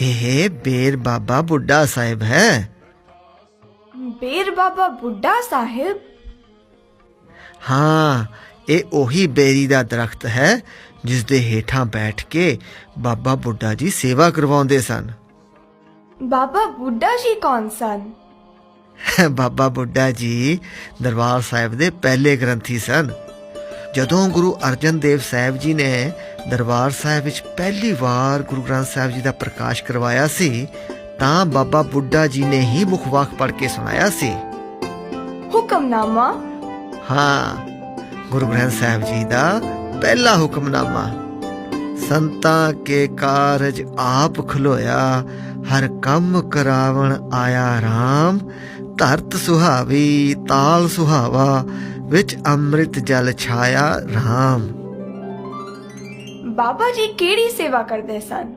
ਇਹ ਬੇਰ ਬਾਬਾ ਬੁੱਢਾ ਸਾਹਿਬ ਹੈ। ਬੇਰ ਬਾਬਾ ਬੁੱਢਾ ਸਾਹਿਬ? ਹਾਂ ਇਹ ਉਹੀ ਬੇਰੀ ਦਾ ਦਰਖਤ ਹੈ ਜਿਸ ਦੇ ਹੇਠਾਂ ਬੈਠ ਕੇ ਬਾਬਾ ਬੁੱਢਾ ਜੀ ਸੇਵਾ ਕਰਵਾਉਂਦੇ ਸਨ। ਬਾਬਾ ਬੁੱਢਾ ਜੀ ਕੌਣ ਸਨ? ਬਾਬਾ ਬੁੱਢਾ ਜੀ ਦਰਬਾਰ ਸਾਹਿਬ ਦੇ ਪਹਿਲੇ ਗ੍ਰੰਥੀ ਸਨ। ਜਦੋਂ ਗੁਰੂ ਅਰਜਨ ਦੇਵ ਸਾਹਿਬ ਜੀ ਨੇ ਦਰਬਾਰ ਸਾਹਿਬ ਵਿੱਚ ਪਹਿਲੀ ਵਾਰ ਗੁਰੂ ਗ੍ਰੰਥ ਸਾਹਿਬ ਜੀ ਦਾ ਪ੍ਰਕਾਸ਼ ਕਰਵਾਇਆ ਸੀ ਤਾਂ ਬਾਬਾ ਬੁੱਢਾ ਜੀ ਨੇ ਹੀ ਮੁਖਵਾਕ ਪੜ੍ਹ ਕੇ ਸੁਣਾਇਆ ਸੀ। ਹੁਕਮਨਾਮਾ? ਹਾਂ ਗੁਰੂ ਗ੍ਰੰਥ ਸਾਹਿਬ ਜੀ ਦਾ ਪਹਿਲਾ ਹੁਕਮਨਾਮਾ। ਸੰਤਾਂ ਕੇ ਕਾਰਜ ਆਪ ਖਲੋਇਆ ਹਰ ਕੰਮ ਕਰਾਵਣ ਆਇਆ RAM ਧਰਤ ਸੁਹਾਵੀ ਤਾਲ ਸੁਹਾਵਾ ਵਿੱਚ ਅੰਮ੍ਰਿਤ ਜਲ ਛਾਇਆ RAM ਬਾਬਾ ਜੀ ਕਿਹੜੀ ਸੇਵਾ ਕਰਦੇ ਸਨ?